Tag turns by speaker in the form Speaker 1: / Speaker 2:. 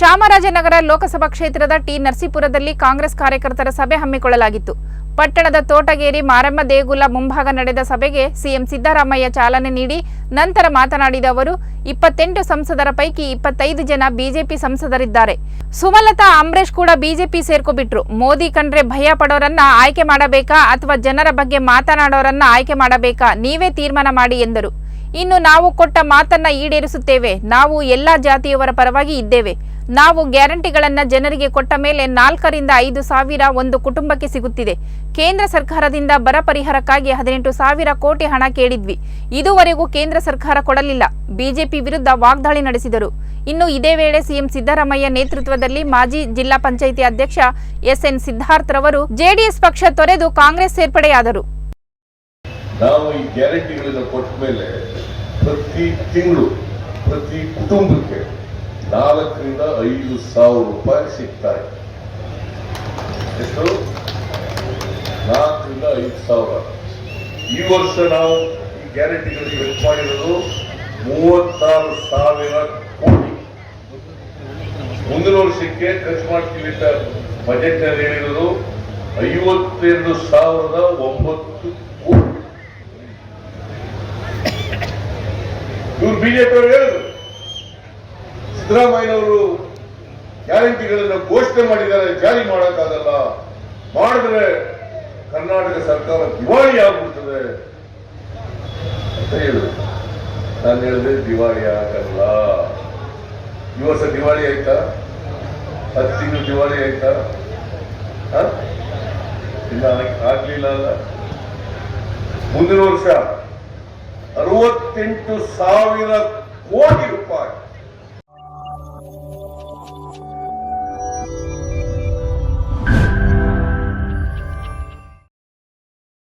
Speaker 1: ಚಾಮರಾಜನಗರ ಲೋಕಸಭಾ ಕ್ಷೇತ್ರದ ಟಿ ನರಸೀಪುರದಲ್ಲಿ ಕಾಂಗ್ರೆಸ್ ಕಾರ್ಯಕರ್ತರ ಸಭೆ ಹಮ್ಮಿಕೊಳ್ಳಲಾಗಿತ್ತು. ಪಟ್ಟಣದ ತೋಟಗೇರಿ ಮಾರಮ್ಮ ದೇಗುಲ ಮುಂಭಾಗ ನಡೆದ ಸಭೆಗೆ ಸಿಎಂ ಸಿದ್ದರಾಮಯ್ಯ ಚಾಲನೆ ನೀಡಿ ನಂತರ ಮಾತನಾಡಿದ ಅವರು, ಇಪ್ಪತ್ತೆಂಟು ಸಂಸದರ ಪೈಕಿ ಇಪ್ಪತ್ತೈದು ಜನ ಬಿಜೆಪಿ ಸಂಸದರಿದ್ದಾರೆ. ಸುಮಲತಾ ಅಂಬರೀಶ್ ಕೂಡ ಬಿಜೆಪಿ ಸೇರ್ಕೊಬಿಟ್ರು. ಮೋದಿ ಕಂಡ್ರೆ ಭಯ ಪಡೋರನ್ನ ಆಯ್ಕೆ ಮಾಡಬೇಕಾ ಅಥವಾ ಜನರ ಬಗ್ಗೆ ಮಾತನಾಡೋರನ್ನ ಆಯ್ಕೆ ಮಾಡಬೇಕಾ? ನೀವೇ ತೀರ್ಮಾನ ಮಾಡಿ ಎಂದರು. ಇನ್ನು ನಾವು ಕೊಟ್ಟ ಮಾತನ್ನ ಈಡೇರಿಸುತ್ತೇವೆ. ನಾವು ಎಲ್ಲಾ ಜಾತಿಯವರ ಪರವಾಗಿ ಇದ್ದೇವೆ. ನಾವು ಗ್ಯಾರಂಟಿಗಳನ್ನ ಜನರಿಗೆ ಕೊಟ್ಟ ಮೇಲೆ ನಾಲ್ಕರಿಂದ ಐದು ಸಾವಿರ ಒಂದು ಕುಟುಂಬಕ್ಕೆ ಸಿಗುತ್ತಿದೆ. ಕೇಂದ್ರ ಸರ್ಕಾರದಿಂದ ಬರ ಪರಿಹಾರಕ್ಕಾಗಿ ಹದಿನೆಂಟು ಸಾವಿರ ಕೋಟಿ ಹಣ ಕೇಳಿದ್ವಿ. ಇದುವರೆಗೂ ಕೇಂದ್ರ ಸರ್ಕಾರ ಕೊಡಲಿಲ್ಲ. ಬಿಜೆಪಿ ವಿರುದ್ಧ ವಾಗ್ದಾಳಿ ನಡೆಸಿದರು. ಇನ್ನು ಇದೇ ವೇಳೆ ಸಿಎಂ ಸಿದ್ದರಾಮಯ್ಯ ನೇತೃತ್ವದಲ್ಲಿ ಮಾಜಿ ಜಿಲ್ಲಾ ಪಂಚಾಯಿತಿ ಅಧ್ಯಕ್ಷ ಎಸ್ಎನ್ ಸಿದ್ಧಾರ್ಥ್ರವರು ಜೆಡಿಎಸ್ ಪಕ್ಷ ತೊರೆದು ಕಾಂಗ್ರೆಸ್ ಸೇರ್ಪಡೆಯಾದರು.
Speaker 2: ನಾವು ಈ ಗ್ಯಾರಂಟಿಗಳನ್ನು ಕೊಟ್ಟ ಮೇಲೆ ಪ್ರತಿ ತಿಂಗಳು, ಪ್ರತಿ ಕುಟುಂಬಕ್ಕೆ ನಾಲ್ಕರಿಂದ ಐದು ಸಾವಿರ ರೂಪಾಯಿ ಸಿಗ್ತಾ ಇದೆ ಎಷ್ಟು? ನಾಲ್ಕರಿಂದ ಐದು ಸಾವಿರ. ಈ ವರ್ಷ ನಾವು ಈ ಗ್ಯಾರಂಟಿಗಳಿಗೆ ವೆಚ್ಚ ಮಾಡಿರೋದು ಮೂವತ್ತಾರು ಸಾವಿರ ಕೋಟಿ. ಮುಂದಿನ ವರ್ಷಕ್ಕೆ ಖರ್ಚು ಮಾಡ್ತೀವಿ ಅಂತ ಬಜೆಟ್ನಲ್ಲಿ ಹೇಳಿರೋದು ಐವತ್ತೆರಡು ಸಾವಿರದ ಒಂಬತ್ತು ಕೋಟಿ ಇವ್ರು ಬಿಜೆಪಿಯವರು ಹೇಳಿದ್ರು. ಸಿದ್ದರಾಮಯ್ಯನವರು ಗ್ಯಾರಂಟಿಗಳನ್ನು ಘೋಷಣೆ ಮಾಡಿದ್ದಾರೆ, ಜಾರಿ ಮಾಡೋಕ್ಕಾಗಲ್ಲ. ಮಾಡಿದ್ರೆ ಕರ್ನಾಟಕ ಸರ್ಕಾರ ದಿವಾಳಿ ಆಗ್ಬಿಡ್ತದೆ ಅಂತ ಹೇಳಿದ್ರು. ನಾನು ಹೇಳಿದೆ ದಿವಾಳಿ ಆಗಲ್ಲ. ಈ ವರ್ಷ ದಿವಾಳಿ ಆಯ್ತಾ? ಹತ್ತು ತಿಂಗಳು ದಿವಾಳಿ ಆಯ್ತಾ? ಇಲ್ಲ ಆಗ್- ಆಗ್ಲಿಲ್ಲ ಅಲ್ಲ? ಮುಂದಿನ ವರ್ಷ ಅರವತ್ತೆಂಟು ಸಾವಿರ ಕೋಟಿ ರೂಪಾಯಿ.